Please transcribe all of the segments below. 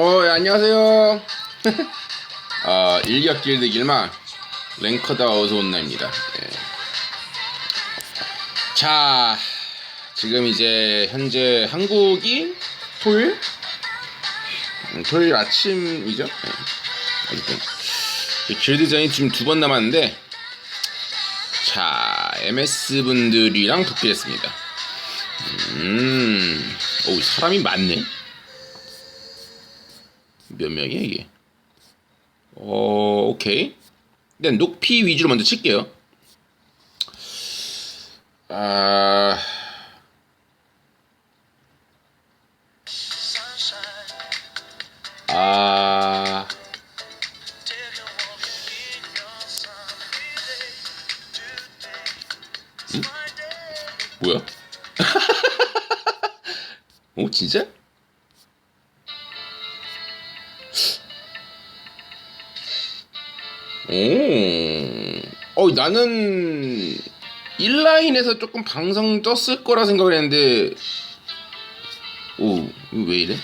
어, 예, 안녕하세요. 아, 일격 길드 길마 랭커다 어서 온나입니다. 예. 자, 지금 이제 현재 한국이 토요일? 음, 토요일 아침이죠? 예. 어쨌든 이 길드전이 지금 두 번 남았는데 자, MS 분들이랑 붙게 됐습니다. 음, 오 사람이 많네. 몇 명이야 이게? 어, 오케이. 일단 녹피 위주로 먼저 칠게요. 아, 아, 음? 뭐야? 오, 진짜? 나는 1라인에서 조금 방송 떴을 거라 생각을 했는데, 오, 이거 왜 이래?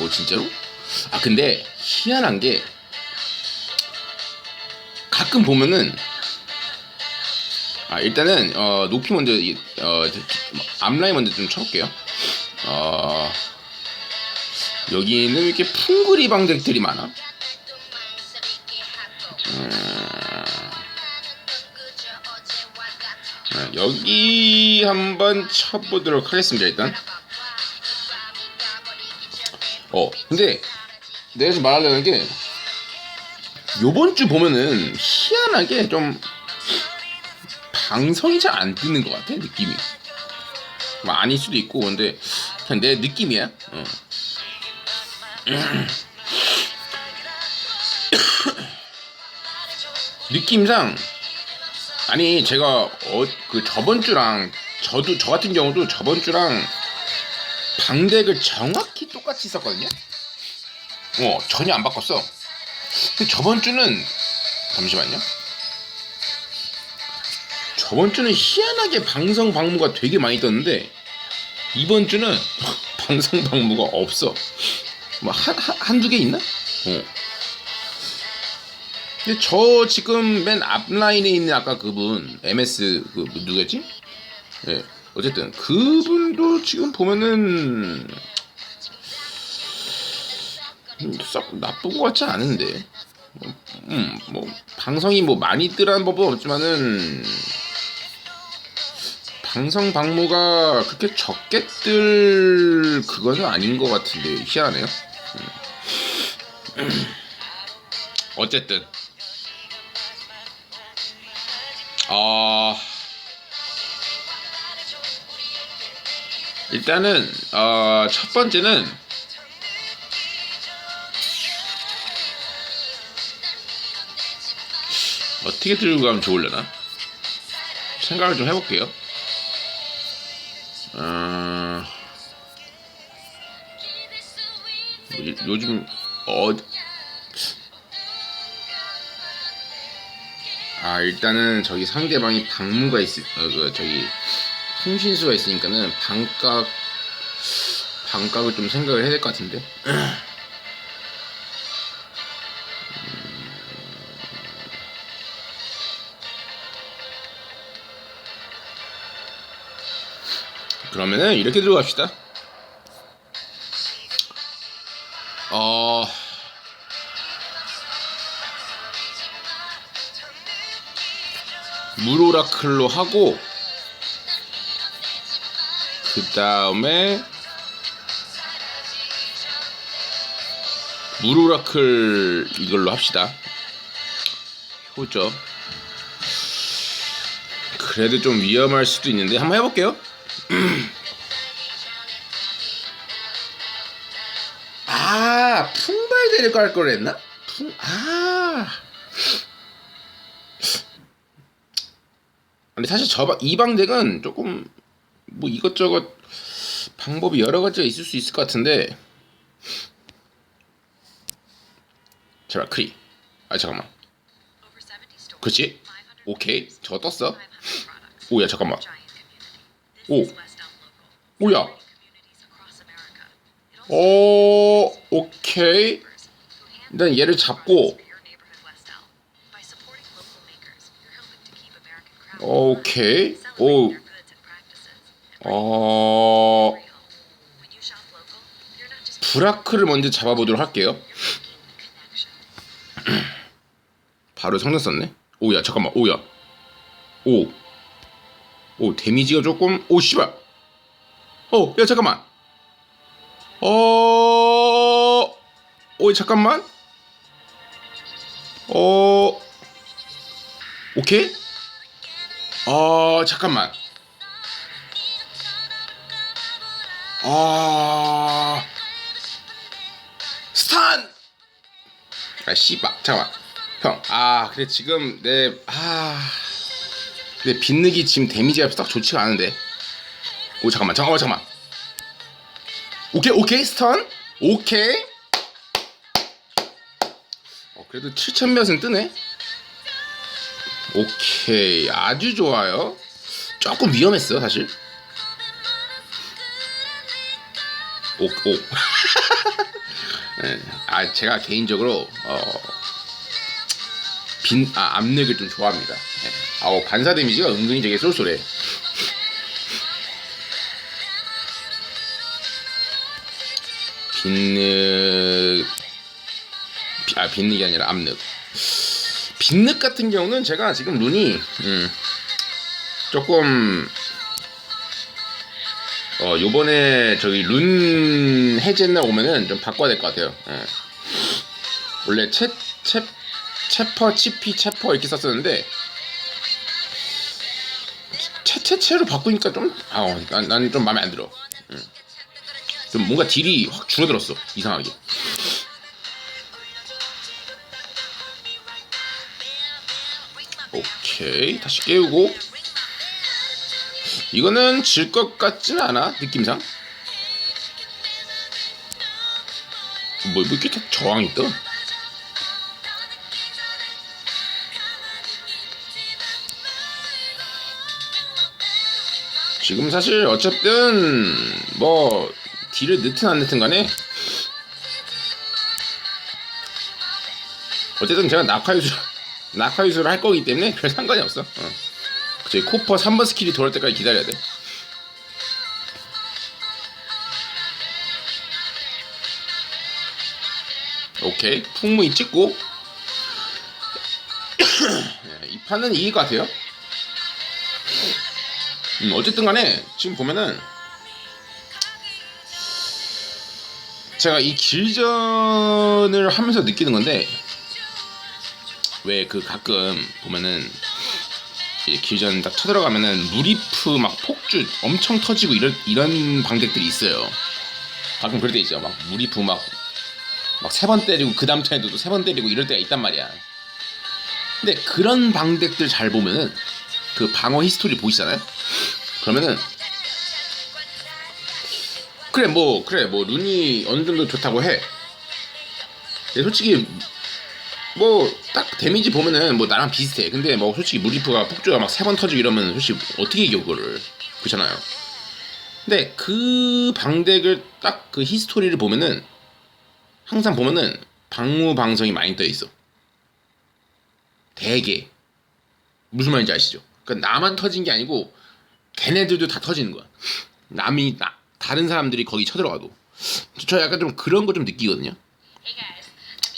오, 진짜로? 아, 근데 희한한 게, 가끔 보면은, 아, 일단은, 어, 높이 먼저, 이- 어, 앞라인 먼저 좀 쳐볼게요. 어, 여기는 이렇게 풍그리 방들들이 많아. 여기 한번 쳐보도록 하겠습니다 일단. 어 근데 내가 지금 말하려는 게 요번 주 보면은 희한하게 좀 방송이 잘 안 뜨는 것 같아 느낌이. 뭐 아닐 수도 있고 근데 그냥 내 느낌이야. 어. 느낌상 아니 제가 어 그 저번 주랑 저도 저 같은 경우도 저번 주랑 방덱을 정확히 똑같이 썼거든요. 어 전혀 안 바꿨어. 저번 주는 잠시만요. 저번 주는 희한하게 방송 방무가 되게 많이 떴는데 이번 주는 방송 방무가 없어. 뭐 한한두 개 있나? 어. 근데 저 지금 맨 앞라인에 있는 아까 그분 MS 그 누구였지? 예. 어쨌든 그분도 지금 보면은 음, 썩 나쁜 것 같지 않은데. 음, 뭐 방송이 뭐 많이 뜨라는 법은 없지만은 방송 방모가 그렇게 적게 뜰 그거는 아닌 것 같은데 희한하네요. 음. 어쨌든 어, 일단은 어, 첫 번째는 어떻게 들고 가면 좋으려나 생각을 좀 해볼게요. 어, 요즘 어 아 일단은 저기 상대방이 방무가 있, 어, 그 저기 통신수가 있으니까는 반각 반각을 좀 생각을 해야 될 것 같은데. 그러면은 이렇게 들어갑시다. 어. 무로라클로 하고 그 다음에 무로라클 이걸로 합시다. 효죠. 그래도 좀 위험할 수도 있는데 한번 해볼게요. 아 풍발 데리고 할 거랬나? 풍 아. 근데 사실 저 이 방덱은 조금 뭐 이것저것 방법이 여러 가지가 있을 수 있을 것 같은데. 제발 크리. 아 잠깐만. 그렇지 오케이. 저거 떴어? 오야 잠깐만. 오. 오야. 오 오케이. 일단 얘를 잡고 오케이. 오. 어... 브라크를 먼저 잡아보도록 할게요. 바로 성능 썼네. 오야 잠깐만. 오야. 오. 오 데미지가 조금 오 씨발. 어야 잠깐만. 어... 오 잠깐만. 어... 오케이 어 잠깐만. 아 스탄! 아 씨발 잠깐만. 형 아 근데 지금 내아 근데 빗느기 지금 데미지가 딱 좋지가 않은데? 오 잠깐만 잠깐만 잠깐만. 오케이 오케이 스턴? 오케이. 어, 그래도 7,000몇은 뜨네 오케이 아주 좋아요 조금 위험했어요 사실 오, 오. 네, 아 제가 개인적으로 어, 빈, 아, 압력을 좀 좋아합니다. 네. 아, 어, 반사 데미지가 은근히 되게 쏠쏠해. 비- 아 빈늑이 아니라 압력. 빈늑 같은 경우는 제가 지금 눈이 음, 조금 어 요번에 저기 룬 해제 날 오면은 좀 바꿔야 될 것 같아요. 예. 원래 채, 채, 채퍼, 치피, 채퍼 이렇게 썼었는데 채채채로 바꾸니까 좀, 아, 어, 난, 난좀 마음에 안 들어. 음. 좀 뭔가 딜이 확 줄어들었어 이상하게. 오케이 다시 깨우고 이거는 질 것 같지는 않아 느낌상. 뭐, 뭐 이렇게 다 저항이 떠? 지금 사실 어쨌든 뭐 딜을 넣든 안 넣든 간에 어쨌든 제가 낙하유술 낙하유술을 할 거기 때문에 별 상관이 없어. 어. 저희 코퍼 3번 스킬이 돌아올 때까지 기다려야 돼. 오케이 풍무이 찍고 네, 이 판은 이길 것 같아요. 음, 어쨌든 간에 지금 보면은 제가 이 길전을 하면서 느끼는 건데 왜 그 가끔 보면은 길전 딱 쳐들어가면은 무리프 막 폭주 엄청 터지고 이런 이런 방식들이 있어요. 가끔 그럴 때 있죠. 막 무리프 막 막 세 번 때리고 그 다음 턴에도 또 세 번 때리고 이럴 때가 있단 말이야. 근데 그런 방덱들 잘 보면은 그 방어 히스토리 보이잖아요. 그러면은 그래 뭐 그래 뭐 룬이 어느 정도 좋다고 해. 근데 솔직히 뭐 딱 데미지 보면은 뭐 나랑 비슷해. 근데 뭐 솔직히 무리프가 폭주가 막 세 번 터지고 이러면 솔직히 어떻게 이겨 그거를 그렇잖아요. 근데 그 방덱을 딱 그 히스토리를 보면은 항상 보면은 방무 방송이 많이 떠 있어. 대개 무슨 말인지 아시죠? 그러니까 나만 터진 게 아니고 걔네들도 다 터지는 거야. 남이 나, 다른 사람들이 거기 쳐들어가도 저 약간 좀 그런 거 좀 느끼거든요.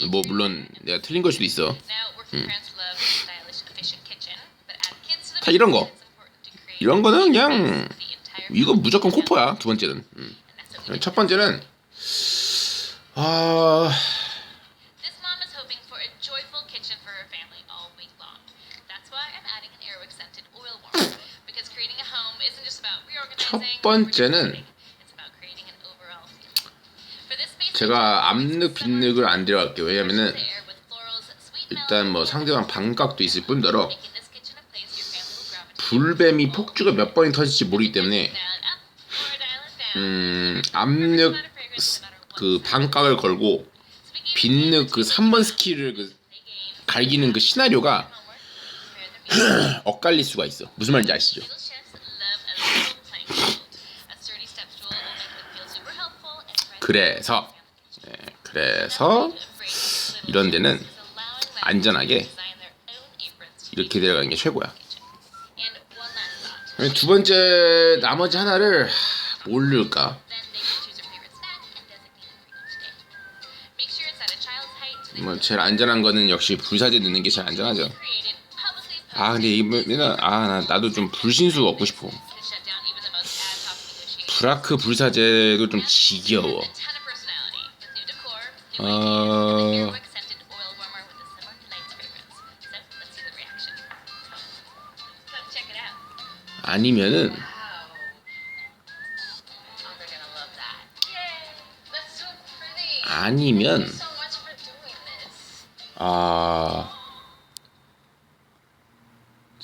뭐. 물론 내가 틀린 걸 수도 있어. The 다 이런 거. 이런 거는 그냥 이거 무조건 코퍼야. 두 번째는. 음. 첫 번째는 아. 첫 번째는 제가 압력 빗늑을 안 들어갈게요. 왜냐면은 일단 뭐 상대방 반각도 있을 뿐더러 불뱀이 폭주가 몇 번이 터질지 모르기 때문에. 음 압력 스- 그 반각을 걸고 빗늑 그 3번 스킬을 그 갈기는 그 시나리오가 엇갈릴 수가 있어. 무슨 말인지 아시죠? 그래서 네, 그래서 이런 데는 안전하게 이렇게 들어가는 게 최고야. 두 번째 나머지 하나를 뭘 넣을까? 뭐 제일 안전한 거는 역시 불사제 넣는 게 제일 안전하죠. 아 근데 이번에는 아 나, 나도 좀 불신수 얻고 싶어. 브라크 불사제도 좀 지겨워. 어... 아니면은 아니면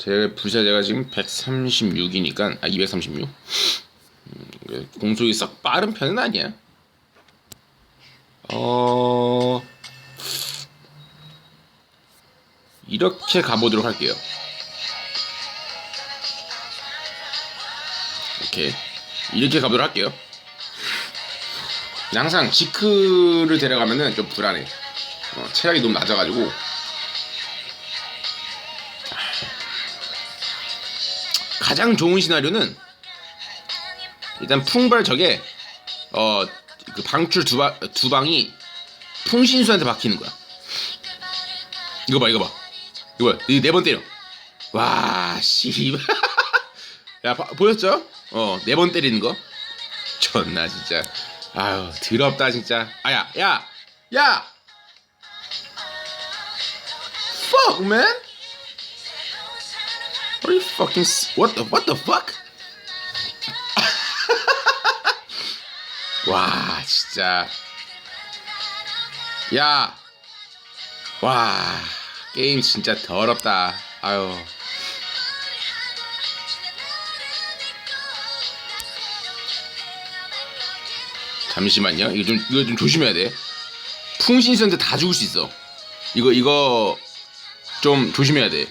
아제 불사제가 지금 136이니까 아 236. 음, 공속이 썩 빠른 편은 아니야. 어 이렇게 가보도록 할게요. 이렇게 이렇게 가보도록 할게요. 항상 지크를 데려가면은 좀 불안해. 어, 체력이 너무 낮아가지고 가장 좋은 시나리오는 일단 풍발 적에 어 그 방출 두, 방, 두 방이 풍신수한테 박히는 거야. 이거 봐, 이거 봐. 이거 네번 때려. 와, 씨. 야, 봐- 보였죠? 어, 네 번 때리는 거. 존나 진짜. 아유, 더럽다 진짜. 아야, 야, 야. Fuck, man. Are you fucking what the what the fuck? 와, 진짜. 야. 와, 게임 진짜 더럽다. 아유. 잠시만요. 이거 좀 이거 좀 조심해야 돼. 풍신수한테 다 죽을 수 있어. 이거 이거 좀 조심해야 돼.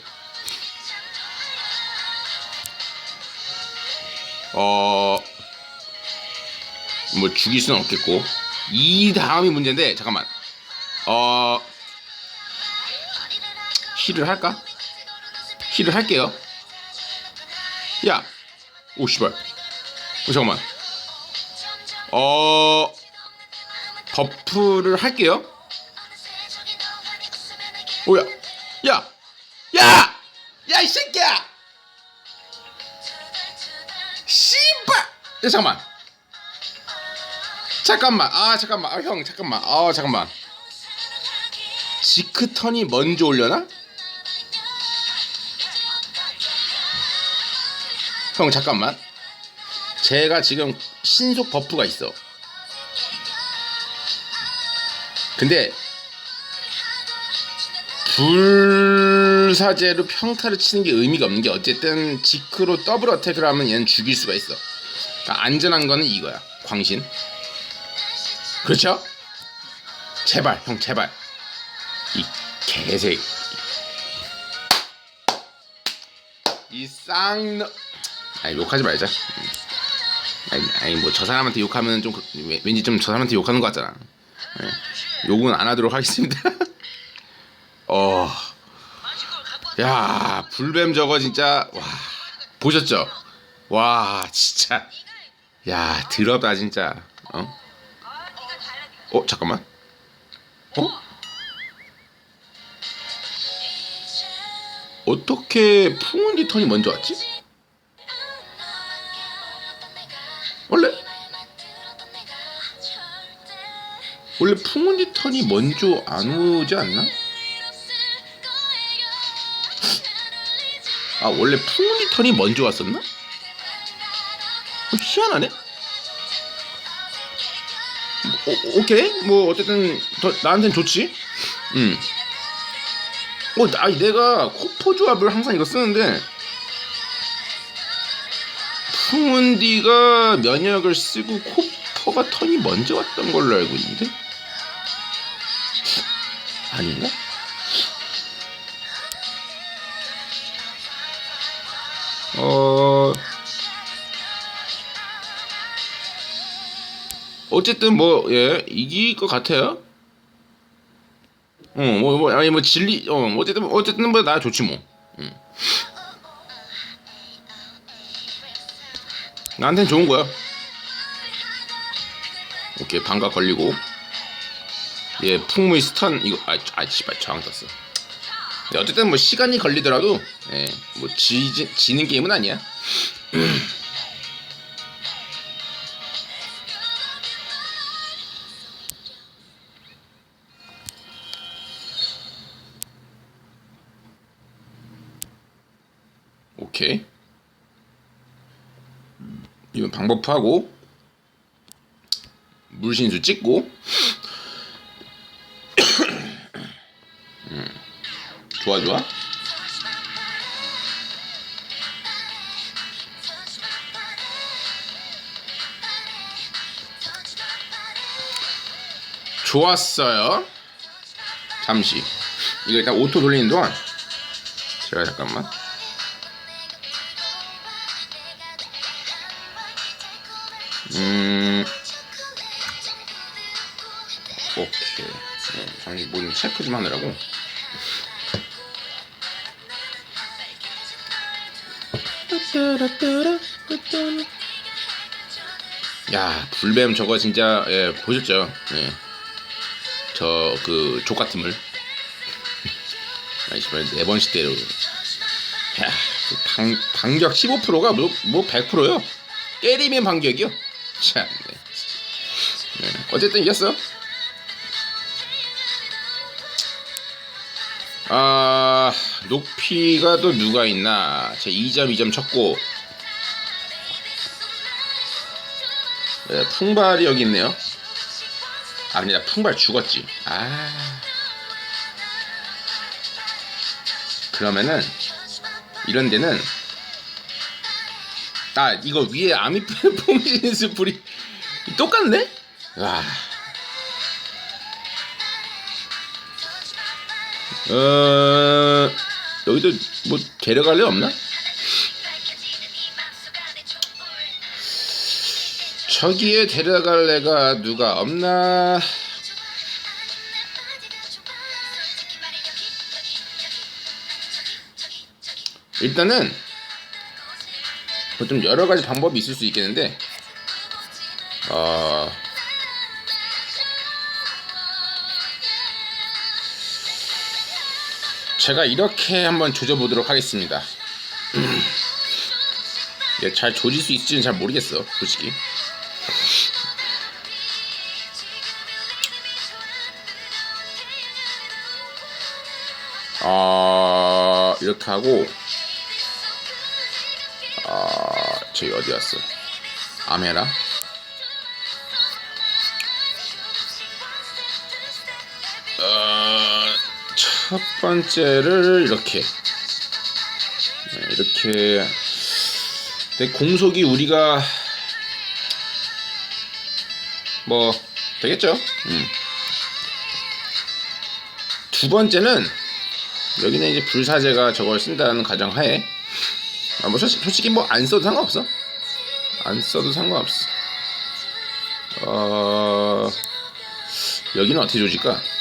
어. 뭐 죽일 수는 없겠고 이 다음이 문제인데 잠깐만 어 힐을 할까? 힐을 할게요 야 오 씨발 어 잠깐만 어 버프를 할게요 오야 야! 야! 야 이 새끼야! 씨발! 야 잠깐만 잠깐만. 아 잠깐만. 아 형 잠깐만. 아 잠깐만. 지크 턴이 먼저 올려나? 형 잠깐만. 제가 지금 신속 버프가 있어. 근데 불사제로 평타를 치는 게 의미가 없는 게 어쨌든 지크로 더블 어택을 하면 얘는 죽일 수가 있어. 그러니까 안전한 거는 이거야. 광신 그렇죠? 제발 형 제발 이 개새끼 이 쌍너 아니 욕하지 말자 아니, 아니 뭐 저 사람한테 욕하면 좀 그- 왠- 왠지 좀 저 사람한테 욕하는 것 같잖아 네. 욕은 안 하도록 하겠습니다 어. 야 불뱀 저거 진짜 와 보셨죠? 와 진짜 야 더럽다 진짜 어? 어 잠깐만 어? 어떻게 풍운디 턴이 먼저 왔지? 원래 원래 풍운디 턴이 먼저 안 오지 않나? 아 원래 풍운디 턴이 먼저 왔었나? 어, 희한하네. 오, 오케이 뭐 어쨌든 더, 나한텐 좋지. 음. 어, 나 내가 코포 조합을 항상 이거 쓰는데 풍운디가 면역을 쓰고 코퍼가 턴이 먼저 왔던 걸로 알고 있는데 아닌가? 어 어쨌든 뭐 예 이길 것 같아요. 어뭐 뭐 아니 뭐 진리 어 어쨌든 어쨌든 뭐 나 좋지 뭐. 응. 나한텐 좋은 거야. 오케이 방가 걸리고 예 풍물 스턴 이거 아아 씨발 저항 떴어. 네, 어쨌든 뭐 시간이 걸리더라도 예뭐 지 지는 게임은 아니야. 오케이. 이건 방법 하고 물신수 찍고. 음, 좋아 좋아. 좋았어요. 잠시. 이거 일단 오토 돌리는 동안. 제가 잠깐만 체크 좀 하느라고. 야 불뱀 저거 진짜 예 보셨죠? 예. 저그 족같음을 아이씨발 네 번씩 때려. 야, 그 방, 반격 15%가 뭐, 뭐 100%요? 때리면 반격이요? 참 네. 네. 어쨌든 이겼어 아 높이가 또 누가 있나? 제 2점 2점 쳤고. 네, 풍발이 여기 있네요. 아나 풍발 죽었지. 아. 그러면은 이런 데는 아 이거 위에 아미프 폼신스 불이 똑같네? 와. 어 여기도 뭐 데려갈 래 없나? 저기에 데려갈 애가 누가 없나? 일단은 뭐 좀 여러 가지 방법이 있을 수 있겠는데 어 제가 이렇게 한번 조져보도록 하겠습니다. 이게 잘 조질 수 있을지는 잘 모르겠어, 솔직히. 아 이렇게 하고 아 저기 어디 갔어? 아메라. 첫 번째를 이렇게 네, 이렇게 공속이 우리가 뭐 되겠죠. 음. 두 번째는 여기는 이제 불사제가 저걸 쓴다는 가정하에 아, 뭐 솔직히, 솔직히 뭐 안 써도 상관없어. 안 써도 상관없어. 어 여기는 어떻게 조질까?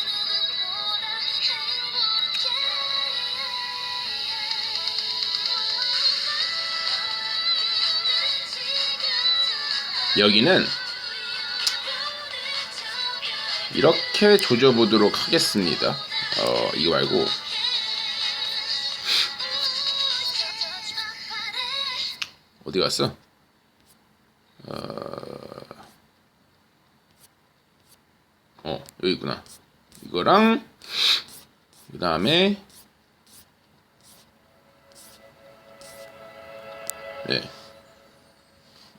여기는 이렇게 조져보도록 하겠습니다. 어, 이거 말고 어디 갔어? 어, 어 여기 있구나. 이거랑 그 다음에 네.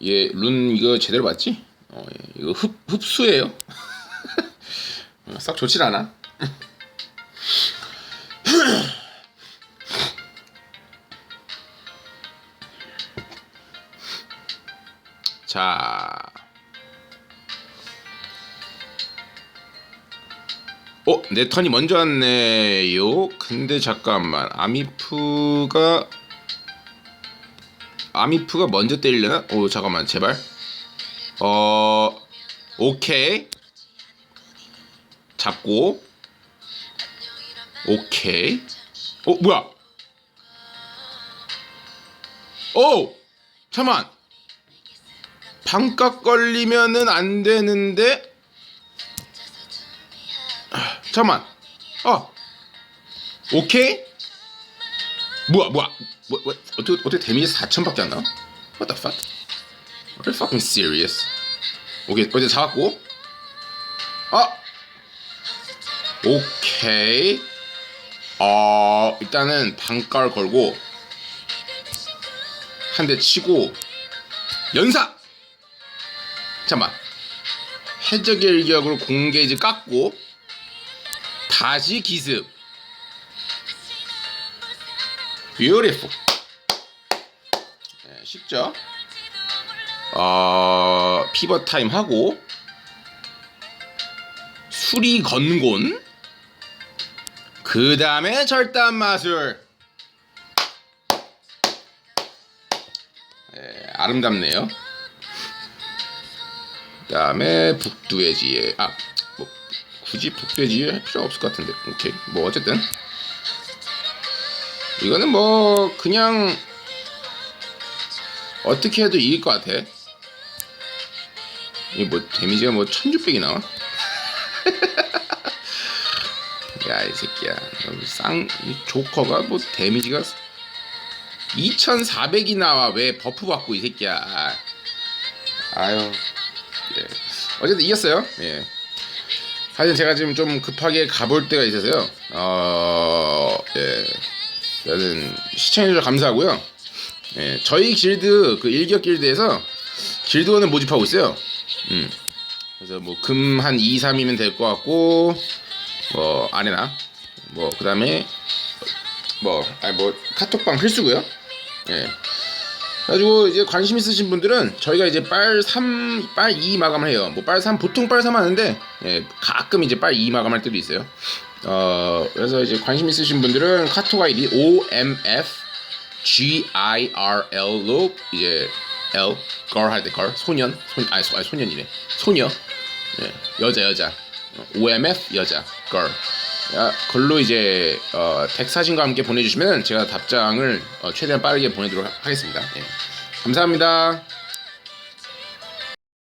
얘룬 이거 제대로 맞지? 어, 예. 이거 흡 흡수예요. 어, 썩 좋질 않아. 자. 어, 내 턴이 먼저 왔네요. 근데 잠깐만. 아미프가 아미프가 먼저 때리려나? 오, 잠깐만. 제발. 어. 오케이. 잡고. 오케이. 어 뭐야? 오 잠만. 반값 걸리면은 안 되는데. 아, 잠만. 어. 오케이. 뭐야 뭐야 뭐, 뭐, 어떻게 어떻게 데미지 4천밖에 안 나와? What the fuck? Are you fucking serious? 오케이 어제 잡았고 아 오케이 어 일단은 반가를 걸고 한 대 치고 연사 잠만 해적의 일격으로 공게이지 깎고 다시 기습 beautiful. 네, 쉽죠? 어, 피벗 타임 하고. 수리 건곤. 그 다음에 절단 마술. 예, 아름답네요. 그 다음에 북두해지에 아 뭐 굳이 북두해지에 할 필요 없을 것 같은데. 오케이. 뭐 어쨌든 이거는 뭐 그냥 어떻게 해도 이길 것 같아. 이게 뭐 데미지가 뭐 1600이 나와? 야 이 새끼야. 쌍 이 조커가 뭐 데미지가 2400이 나와. 왜 버프 받고 이 새끼야. 아유 예. 어쨌든 이겼어요. 예. 사실 제가 지금 좀 급하게 가볼 때가 있어서요. 어 예 저는 시청해주셔서 감사하고요 예 저희 길드 그 일격 길드에서 길드원을 모집하고 있어요 음. 그래서 뭐 금 한 2, 3이면 될 것 같고 뭐 아레나 뭐 그다음에 뭐 아니 뭐 카톡방 필수고요. 예. 그래가지고 이제 관심 있으신 분들은 저희가 이제 빨 3, 빨 2 마감을 해요. 뭐 빨 3, 보통 빨 3 하는데 예, 가끔 이제 빨 2 마감할 때도 있어요. 어, 그래서 이제 관심 있으신 분들은 카톡 아이디 OMF GIRL로 이제 L girl 할때 girl 소년 손 아니, 소, 아니 소년이네 소녀 예, 여자 여자 어, OMF 여자 girl 야, 걸로 이제 어, 덱 사진과 함께 보내주시면 제가 답장을 어, 최대한 빠르게 보내도록 하- 하겠습니다. 예. 감사합니다.